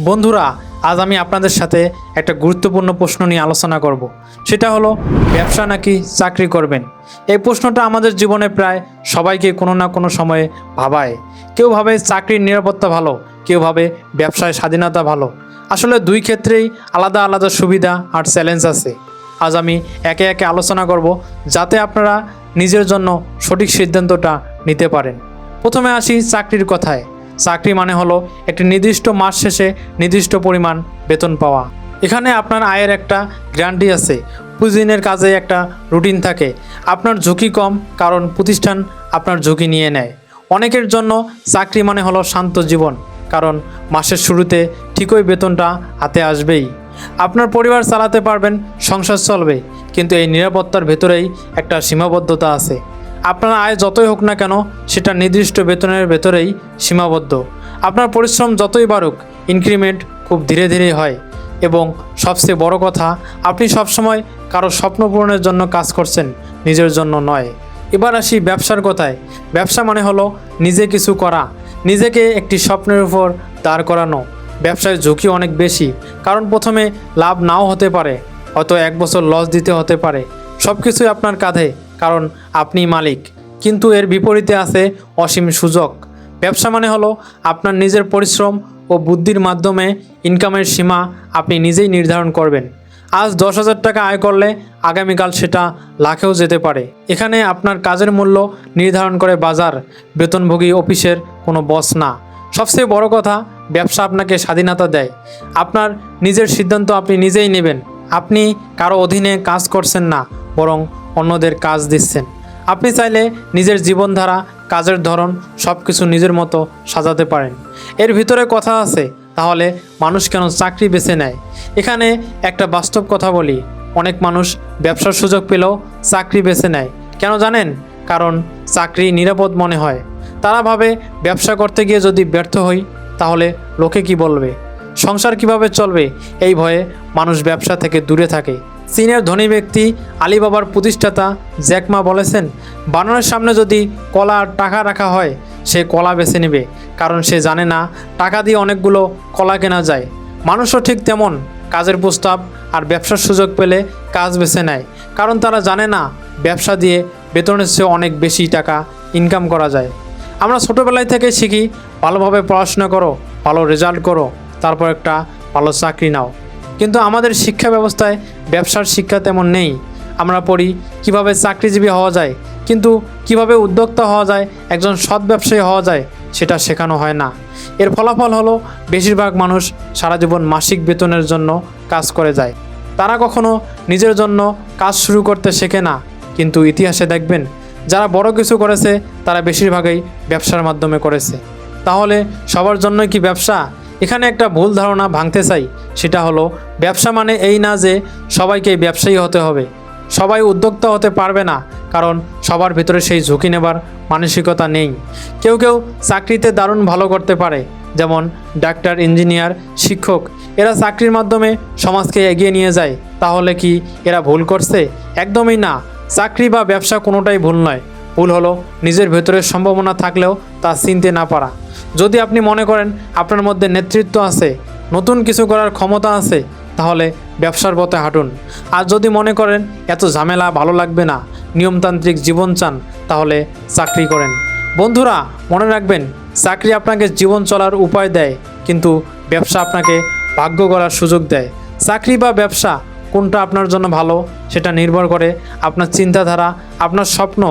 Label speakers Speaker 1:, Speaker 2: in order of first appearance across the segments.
Speaker 1: বন্ধুরা, আজ আমি আপনাদের সাথে একটা গুরুত্বপূর্ণ প্রশ্ন নিয়ে আলোচনা করব। সেটা হলো, ব্যবসা নাকি চাকরি করবেন? এই প্রশ্নটা আমাদের জীবনে প্রায় সবাইকে কোনো না কোনো সময়ে ভাবায়। কেউ ভাবে চাকরির নিরাপত্তা ভালো, কেউ ভাবে ব্যবসায় স্বাধীনতা ভালো। আসলে দুই ক্ষেত্রেই আলাদা আলাদা সুবিধা আর চ্যালেঞ্জ আছে। আজ আমি একে একে আলোচনা করব, যাতে আপনারা নিজের জন্য সঠিক সিদ্ধান্তটা নিতে পারেন। প্রথমে আসি চাকরির কথায়। চাকরি মানে হলো একটি নির্দিষ্ট মাস শেষে নির্দিষ্ট পরিমাণ বেতন পাওয়া। এখানে আপনার আয়ের একটা গ্যারান্টি আছে। প্রতিদিনের কাজে একটা রুটিন থাকে। আপনার ঝুঁকি কম, কারণ প্রতিষ্ঠান আপনার ঝুঁকি নিয়ে নেয়। অনেকের জন্য চাকরি মানে হলো শান্ত জীবন, কারণ মাসের শুরুতে ঠিকই বেতনটা হাতে আসবেই। আপনার পরিবার চালাতে পারবেন, সংসার চলবে, কিন্তু এই নিরাপত্তার ভেতরেই একটা সীমাবদ্ধতা আছে। আপনার আয় যতই হোক না কেন, সেটা নির্দিষ্ট বেতনের ভেতরেই সীমাবদ্ধ। আপনার পরিশ্রম যতই বাড়ুক ইনক্রিমেন্ট খুব ধীরে ধীরে হয়। এবং সবচেয়ে বড় কথা, আপনি সবসময় কারও স্বপ্ন পূরণের জন্য কাজ করছেন, নিজের জন্য নয়। এবার আসি ব্যবসার কথায়। ব্যবসা মানে হলো নিজে কিছু করা, নিজেকে একটি স্বপ্নের উপর দাঁড় করানো। ব্যবসায় ঝুঁকি অনেক বেশি, কারণ প্রথমে লাভ নাও হতে পারে, হয়তো এক বছর লস দিতে হতে পারে। সব কিছুই আপনার কাঁধে। কারণ আপনি মালিক। কিন্তু এর বিপরীতে আছে অসীম সুযোগ। ব্যবসা মানে হলো আপনার নিজের পরিশ্রম ও বুদ্ধির মাধ্যমে ইনকামের সীমা আপনি নিজেই নির্ধারণ করবেন। আজ দশ হাজার টাকা আয় করলে আগামীকাল সেটা লাখেও যেতে পারে। এখানে আপনার কাজের মূল্য নির্ধারণ করে বাজার, বেতনভোগী অফিসের কোনো বস না। সবচেয়ে বড় কথা, ব্যবসা আপনাকে স্বাধীনতা দেয়। আপনার নিজের সিদ্ধান্ত আপনি নিজেই নেবেন। আপনি কারও অধীনে কাজ করছেন না। বরং অন্যদের কাজ দিচ্ছেন। আপনি চাইলে নিজের জীবনধারা, কাজের ধরন সব কিছু নিজের মতো সাজাতে পারেন। এর ভিতরে কথা আছে, তাহলে মানুষ কেন চাকরি বেছে নেয়? এখানে একটা বাস্তব কথা বলি, অনেক মানুষ ব্যবসার সুযোগ পেলেও চাকরি বেছে নেয়। কেন জানেন? কারণ চাকরি নিরাপদ মনে হয়। তারা ভাবে, ব্যবসা করতে গিয়ে যদি ব্যর্থ হই, তাহলে লোকে কি বলবে? সংসার কীভাবে চলবে? এই ভয়ে মানুষ ব্যবসা থেকে দূরে থাকে। চীনের ধনী ব্যক্তি আলিবাবার প্রতিষ্ঠাতা জ্যাকমা বলেছেন, বানরের সামনে যদি কলা আর টাকা রাখা হয়, সে কলা বেছে নেবে, কারণ সে জানে না টাকা দিয়ে অনেকগুলো কলা কেনা যায়। মানুষও ঠিক তেমন কাজের প্রস্তাব আর ব্যবসার সুযোগ পেলে কাজ বেছে নেয়, কারণ তারা জানে না ব্যবসা দিয়ে বেতনের চেয়ে অনেক বেশি টাকা ইনকাম করা যায়। আমরা ছোটোবেলায় থেকে শিখি, ভালোভাবে পড়াশোনা করো, ভালো রেজাল্ট করো, তারপর একটা ভালো চাকরি নাও। কিন্তু আমাদের শিক্ষা ব্যবস্থায় ব্যবসার শিক্ষা তেমন নেই। আমরা পড়ি কীভাবে চাকরিজীবী হওয়া যায়, কিন্তু কীভাবে উদ্যোক্তা হওয়া যায়, একজন সৎ ব্যবসায়ী হওয়া যায়, সেটা শেখানো হয় না। এর ফলাফল হলো বেশিরভাগ মানুষ সারা জীবন মাসিক বেতনের জন্য কাজ করে যায়। তারা কখনো নিজের জন্য কাজ শুরু করতে শেখে না, কিন্তু ইতিহাসে দেখবেন, যারা বড় কিছু করেছে, তারা বেশিরভাগই ব্যবসার মাধ্যমে করেছে। তাহলে সবার জন্য কি ব্যবসা? এখানে একটা ভুল ধারণা ভাঙতে চাই, সেটা হলো, ব্যবসা মানে এই না যে সবাইকে ব্যবসায়ী হতে হবে। সবাই উদ্যোক্তা হতে পারবে না, কারণ সবার ভিতরে সেই ঝুঁকি নেবার মানসিকতা নেই। কেউ কেউ চাকরিতে দারুণ ভালো করতে পারে, যেমন ডাক্তার, ইঞ্জিনিয়ার, শিক্ষক। এরা চাকরির মাধ্যমে সমাজকে এগিয়ে নিয়ে যায়। তাহলে কি এরা ভুল করছে? একদমই না। চাকরি বা ব্যবসা কোনোটাই ভুল নয়। ভুল হলো নিজের ভেতরের সম্ভাবনা থাকলেও তা চিনতে না পারা। যদি আপনি মনে করেন আপনার মধ্যে নেতৃত্ব আছে, নতুন কিছু করার ক্ষমতা আছে, তাহলে ব্যবসার পথে হাঁটুন। আর যদি মনে করেন এত ঝামেলা ভালো লাগবে না, নিয়মতান্ত্রিক জীবন চান, তাহলে চাকরি করেন। বন্ধুরা, মনে রাখবেন, চাকরি আপনাকে জীবন চলার উপায় দেয়, কিন্তু ব্যবসা আপনাকে ভাগ্য করার সুযোগ দেয়। চাকরি বা ব্যবসা কোনটা আপনার জন্য ভালো, সেটা নির্ভর করে আপনার চিন্তাধারা, আপনার স্বপ্ন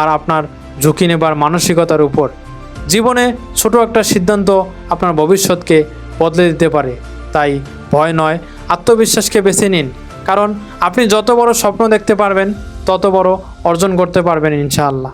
Speaker 1: আর আপনার ঝুঁকি নেবার মানসিকতার উপর। জীবনে ছোট একটা সিদ্ধান্ত আপনার ভবিষ্যৎকে বদলে দিতে পারে। তাই ভয় নয়, আত্মবিশ্বাসকে বেছে নিন। কারণ আপনি যত বড় স্বপ্ন দেখতে পারবেন, তত বড় অর্জন করতে পারবেন ইনশাআল্লাহ।